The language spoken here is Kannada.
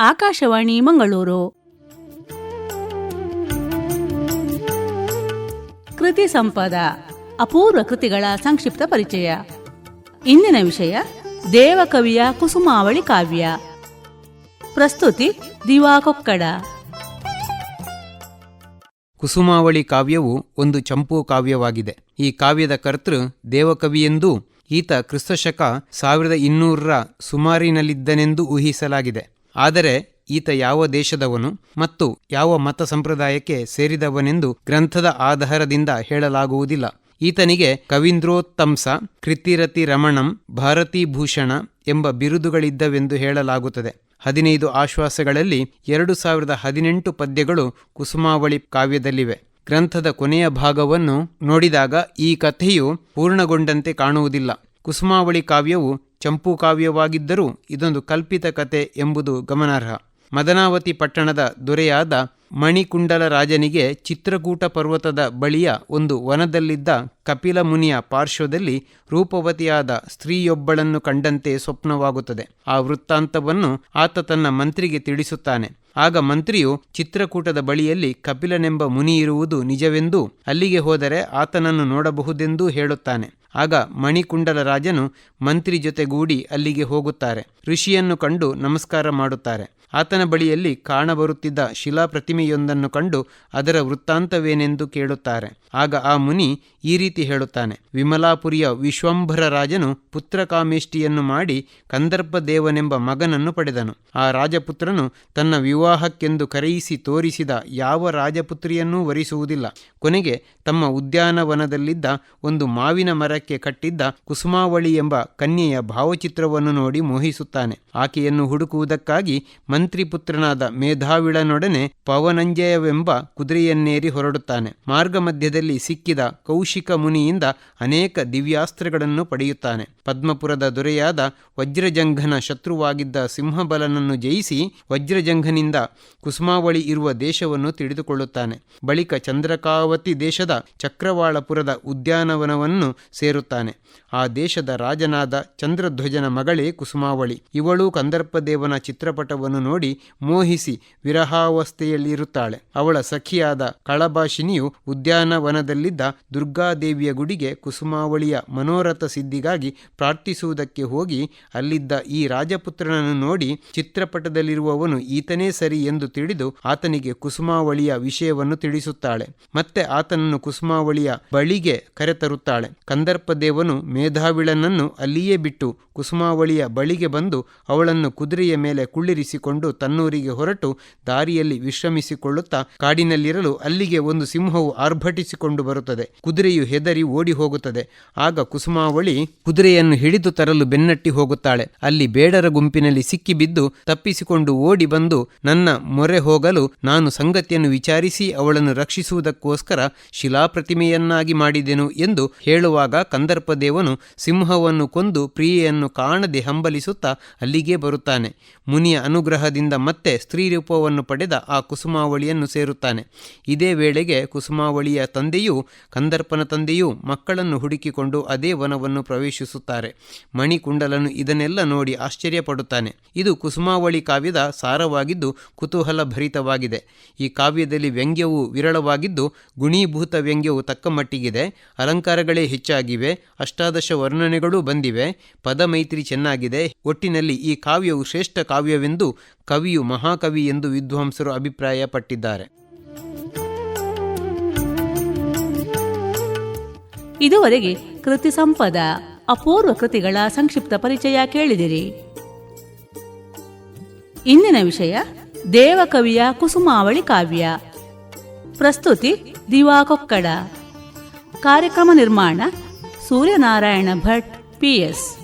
ಆಕಾಶವಾಣಿ ಮಂಗಳೂರು. ಕೃತಿ ಸಂಪದ, ಅಪೂರ್ವ ಕೃತಿಗಳ ಸಂಕ್ಷಿಪ್ತ ಪರಿಚಯ. ಇಂದಿನ ವಿಷಯ, ದೇವಕವಿಯ ಕುಸುಮಾವಳಿ ಕಾವ್ಯ. ಪ್ರಸ್ತುತಿ, ದಿವಾ ಕೊಕ್ಕಡ. ಕುಸುಮಾವಳಿ ಕಾವ್ಯವು ಒಂದು ಚಂಪು ಕಾವ್ಯವಾಗಿದೆ. ಈ ಕಾವ್ಯದ ಕರ್ತೃ ದೇವಕವಿಯೆಂದೂ ಈತ ಕ್ರಿಸ್ತಶಕ ಸಾವಿರದ ಇನ್ನೂರರ ಸುಮಾರಿನಲ್ಲಿದ್ದನೆಂದು ಊಹಿಸಲಾಗಿದೆ. ಆದರೆ ಈತ ಯಾವ ದೇಶದವನು ಮತ್ತು ಯಾವ ಮತ ಸಂಪ್ರದಾಯಕ್ಕೆ ಸೇರಿದವನೆಂದು ಗ್ರಂಥದ ಆಧಾರದಿಂದ ಹೇಳಲಾಗುವುದಿಲ್ಲ. ಈತನಿಗೆ ಕವೀಂದ್ರೋತ್ತಂಸ ಕೃತಿರತಿ ರಮಣಂ, ಭಾರತೀಭೂಷಣ ಎಂಬ ಬಿರುದುಗಳಿದ್ದವೆಂದು ಹೇಳಲಾಗುತ್ತದೆ. ಹದಿನೈದು ಆಶ್ವಾಸಗಳಲ್ಲಿ ಎರಡು ಸಾವಿರದ ಹದಿನೆಂಟು ಪದ್ಯಗಳು ಕುಸುಮಾವಳಿ ಕಾವ್ಯದಲ್ಲಿವೆ. ಗ್ರಂಥದ ಕೊನೆಯ ಭಾಗವನ್ನು ನೋಡಿದಾಗ ಈ ಕಥೆಯು ಪೂರ್ಣಗೊಂಡಂತೆ ಕಾಣುವುದಿಲ್ಲ. ಕುಸುಮಾವಳಿ ಕಾವ್ಯವು ಚಂಪು ಕಾವ್ಯವಾಗಿದ್ದರೂ ಇದೊಂದು ಕಲ್ಪಿತ ಕತೆ ಎಂಬುದು ಗಮನಾರ್ಹ. ಮದನಾವತಿ ಪಟ್ಟಣದ ದೊರೆಯಾದ ಮಣಿಕುಂಡಲ ರಾಜನಿಗೆ ಚಿತ್ರಕೂಟ ಪರ್ವತದ ಬಳಿಯ ಒಂದು ವನದಲ್ಲಿದ್ದ ಕಪಿಲ ಮುನಿಯ ಪಾರ್ಶ್ವದಲ್ಲಿ ರೂಪವತಿಯಾದ ಸ್ತ್ರೀಯೊಬ್ಬಳನ್ನು ಕಂಡಂತೆ ಸ್ವಪ್ನವಾಗುತ್ತದೆ. ಆ ವೃತ್ತಾಂತವನ್ನು ಆತ ತನ್ನ ಮಂತ್ರಿಗೆ ತಿಳಿಸುತ್ತಾನೆ. ಆಗ ಮಂತ್ರಿಯು ಚಿತ್ರಕೂಟದ ಬಳಿಯಲ್ಲಿ ಕಪಿಲನೆಂಬ ಮುನಿ ಇರುವುದು ನಿಜವೆಂದೂ ಅಲ್ಲಿಗೆ ಹೋದರೆ ಆತನನ್ನು ನೋಡಬಹುದೆಂದೂ ಹೇಳುತ್ತಾನೆ. ಆಗ ಮಣಿಕುಂಡಲ ರಾಜನು ಮಂತ್ರಿ ಜೊತೆಗೂಡಿ ಅಲ್ಲಿಗೆ ಹೋಗುತ್ತಾರೆ. ಋಷಿಯನ್ನು ಕಂಡು ನಮಸ್ಕಾರ ಮಾಡುತ್ತಾರೆ. ಆತನ ಬಳಿಯಲ್ಲಿ ಕಾಣಬರುತ್ತಿದ್ದ ಶಿಲಾಪ್ರತಿಮೆಯೊಂದನ್ನು ಕಂಡು ಅದರ ವೃತ್ತಾಂತವೇನೆಂದು ಕೇಳುತ್ತಾರೆ. ಆಗ ಆ ಮುನಿ ಈ ರೀತಿ ಹೇಳುತ್ತಾನೆ. ವಿಮಲಾಪುರಿಯ ವಿಶ್ವಂಭರ ರಾಜನು ಪುತ್ರಕಾಮೇಷ್ಟಿಯನ್ನು ಮಾಡಿ ಕಂದರ್ಪ ದೇವನೆಂಬ ಮಗನನ್ನು ಪಡೆದನು. ಆ ರಾಜಪುತ್ರನು ತನ್ನ ವಿವಾಹಕ್ಕೆಂದು ಕರೆಯಿಸಿ ತೋರಿಸಿದ ಯಾವ ರಾಜಪುತ್ರಿಯನ್ನೂ ವರಿಸುವುದಿಲ್ಲ. ಕೊನೆಗೆ ತಮ್ಮ ಉದ್ಯಾನವನದಲ್ಲಿದ್ದ ಒಂದು ಮಾವಿನ ಮರಕ್ಕೆ ಕಟ್ಟಿದ್ದ ಕುಸುಮಾವಳಿ ಎಂಬ ಕನ್ಯೆಯ ಭಾವಚಿತ್ರವನ್ನು ನೋಡಿ ಮೋಹಿಸುತ್ತಾನೆ. ಆಕೆಯನ್ನು ಹುಡುಕುವುದಕ್ಕಾಗಿ ಮಂತ್ರಿಪುತ್ರನಾದ ಮೇಧಾವಿಳನೊಡನೆ ಪವನಂಜಯವೆಂಬ ಕುದುರೆಯನ್ನೇರಿ ಹೊರಡುತ್ತಾನೆ. ಮಾರ್ಗ ಮಧ್ಯದಲ್ಲಿ ಸಿಕ್ಕಿದ ಕೌಶಿಕ ಮುನಿಯಿಂದ ಅನೇಕ ದಿವ್ಯಾಸ್ತ್ರಗಳನ್ನು ಪಡೆಯುತ್ತಾನೆ. ಪದ್ಮಪುರದ ದೊರೆಯಾದ ವಜ್ರಜಂಘನ ಶತ್ರುವಾಗಿದ್ದ ಸಿಂಹಬಲನನ್ನು ಜಯಿಸಿ ವಜ್ರಜಂಘನಿಂದ ಕುಸುಮಾವಳಿ ಇರುವ ದೇಶವನ್ನು ತಿಳಿದುಕೊಳ್ಳುತ್ತಾನೆ. ಬಳಿಕ ಚಂದ್ರಕಾವತಿ ದೇಶದ ಚಕ್ರವಾಳಪುರದ ಉದ್ಯಾನವನವನ್ನು ಸೇರುತ್ತಾನೆ. ಆ ದೇಶದ ರಾಜನಾದ ಚಂದ್ರಧ್ವಜನ ಮಗಳೇ ಕುಸುಮಾವಳಿ. ಇವಳು ಕಂದರ್ಪದೇವನ ಚಿತ್ರಪಟವನ್ನು ನೋಡಿ ಮೋಹಿಸಿ ವಿರಹಾವಸ್ಥೆಯಲ್ಲಿರುತ್ತಾಳೆ. ಅವಳ ಸಖಿಯಾದ ಕಳಭಾಷಿನಿಯು ಉದ್ಯಾನವನದಲ್ಲಿದ್ದ ದುರ್ಗಾದೇವಿಯ ಗುಡಿಗೆ ಕುಸುಮಾವಳಿಯ ಮನೋರಥ ಸಿದ್ಧಿಗಾಗಿ ಪ್ರಾರ್ಥಿಸುವುದಕ್ಕೆ ಹೋಗಿ ಅಲ್ಲಿದ್ದ ಈ ರಾಜಪುತ್ರನನ್ನು ನೋಡಿ ಚಿತ್ರಪಟದಲ್ಲಿರುವವನು ಈತನೇ ಸರಿ ಎಂದು ತಿಳಿದು ಆತನಿಗೆ ಕುಸುಮಾವಳಿಯ ವಿಷಯವನ್ನು ತಿಳಿಸುತ್ತಾಳೆ. ಮತ್ತೆ ಆತನನ್ನು ಕುಸುಮಾವಳಿಯ ಬಳಿಗೆ ಕರೆತರುತ್ತಾಳೆ. ಕಂದರ್ಪ ದೇವನು ಮೇಧಾವಿಳನನ್ನು ಅಲ್ಲಿಯೇ ಬಿಟ್ಟು ಕುಸುಮಾವಳಿಯ ಬಳಿಗೆ ಬಂದು ಅವಳನ್ನು ಕುದುರೆಯ ಮೇಲೆ ಕುಳ್ಳಿರಿಸಿಕೊಂಡು ತನ್ನೂರಿಗೆ ಹೊರಟು ದಾರಿಯಲ್ಲಿ ವಿಶ್ರಮಿಸಿಕೊಳ್ಳುತ್ತಾ ಕಾಡಿನಲ್ಲಿರಲು ಅಲ್ಲಿಗೆ ಒಂದು ಸಿಂಹವು ಆರ್ಭಟಿಸಿಕೊಂಡು ಬರುತ್ತದೆ. ಕುದುರೆಯು ಹೆದರಿ ಓಡಿ ಹೋಗುತ್ತದೆ. ಆಗ ಕುಸುಮಾವಳಿ ಕುದುರೆಯನ್ನು ಹಿಡಿದು ತರಲು ಬೆನ್ನಟ್ಟಿ ಹೋಗುತ್ತಾಳೆ. ಅಲ್ಲಿ ಬೇಡರ ಗುಂಪಿನಲ್ಲಿ ಸಿಕ್ಕಿಬಿದ್ದು ತಪ್ಪಿಸಿಕೊಂಡು ಓಡಿ ಬಂದು ನನ್ನ ಮೊರೆ ಹೋಗಲು ನಾನು ಸಂಗತಿಯನ್ನು ವಿಚಾರಿಸಿ ಅವಳನ್ನು ರಕ್ಷಿಸುವುದಕ್ಕೋಸ್ಕರ ಶಿಲಾಪ್ರತಿಮೆಯನ್ನಾಗಿ ಮಾಡಿದೆನು ಎಂದು ಹೇಳುವಾಗ ಕಂದರ್ಪದೇವನು ಸಿಂಹವನ್ನು ಕೊಂದು ಪ್ರಿಯೆಯನ್ನು ಕಾಣದೆ ಹಂಬಲಿಸುತ್ತಾ ಅಲ್ಲಿಗೆ ಬರುತ್ತಾನೆ. ಮುನಿಯ ಅನುಗ್ರಹದಿಂದ ಮತ್ತೆ ಸ್ತ್ರೀ ರೂಪವನ್ನು ಪಡೆದ ಆ ಕುಸುಮಾವಳಿಯನ್ನು ಸೇರುತ್ತಾನೆ. ಇದೇ ವೇಳೆಗೆ ಕುಸುಮಾವಳಿಯ ತಂದೆಯೂ ಕಂದರ್ಪನ ತಂದೆಯೂ ಮಕ್ಕಳನ್ನು ಹುಡುಕಿಕೊಂಡು ಅದೇ ವನವನ್ನು ಪ್ರವೇಶಿಸುತ್ತಾರೆ. ಮಣಿಕುಂಡಲನು ಇದನ್ನೆಲ್ಲ ನೋಡಿ ಆಶ್ಚರ್ಯಪಡುತ್ತಾನೆ. ಇದು ಕುಸುಮಾವಳಿ ಕಾವ್ಯದ ಸಾರವಾಗಿದ್ದು ಕುತೂಹಲ ಭರಿತವಾಗಿದೆ ಈ ಕಾವ್ಯದಲ್ಲಿ ವ್ಯಂಗ್ಯವು ವಿರಳವಾಗಿದ್ದು ಗುಣೀಭೂತ ವ್ಯಂಗ್ಯವು ತಕ್ಕ ಮಟ್ಟಿಗಿದೆ. ಅಲಂಕಾರಗಳೇ ಹೆಚ್ಚಾಗಿವೆ. ಅಷ್ಟಾದಶ ವರ್ಣನೆಗಳೂ ಬಂದಿವೆ. ಪದಮೈತ್ರಿ ಚೆನ್ನಾಗಿದೆ. ಒಟ್ಟಿನಲ್ಲಿ ಈ ಕಾವ್ಯವು ಶ್ರೇಷ್ಠ ಕಾವ್ಯವೆಂದು ಕವಿಯು ಮಹಾಕವಿ ಎಂದು ವಿದ್ವಾಂಸರು ಅಭಿಪ್ರಾಯಪಟ್ಟಿದ್ದಾರೆ. ಇದುವರೆಗೆ ಕೃತಿ ಸಂಪದ. ಅಪೂರ್ವ ಕೃತಿಗಳ ಸಂಕ್ಷಿಪ್ತ ಪರಿಚಯ ಕೇಳಿದಿರಿ. ಇಂದಿನ ವಿಷಯ ದೇವಕವಿಯ ಕುಸುಮಾವಳಿ ಕಾವ್ಯ. ಪ್ರಸ್ತುತಿ ದಿವಾ ಕೊಕ್ಕಡ. ಕಾರ್ಯಕ್ರಮ ನಿರ್ಮಾಣ ಸೂರ್ಯನಾರಾಯಣ ಭಟ್ ಪಿಎಸ್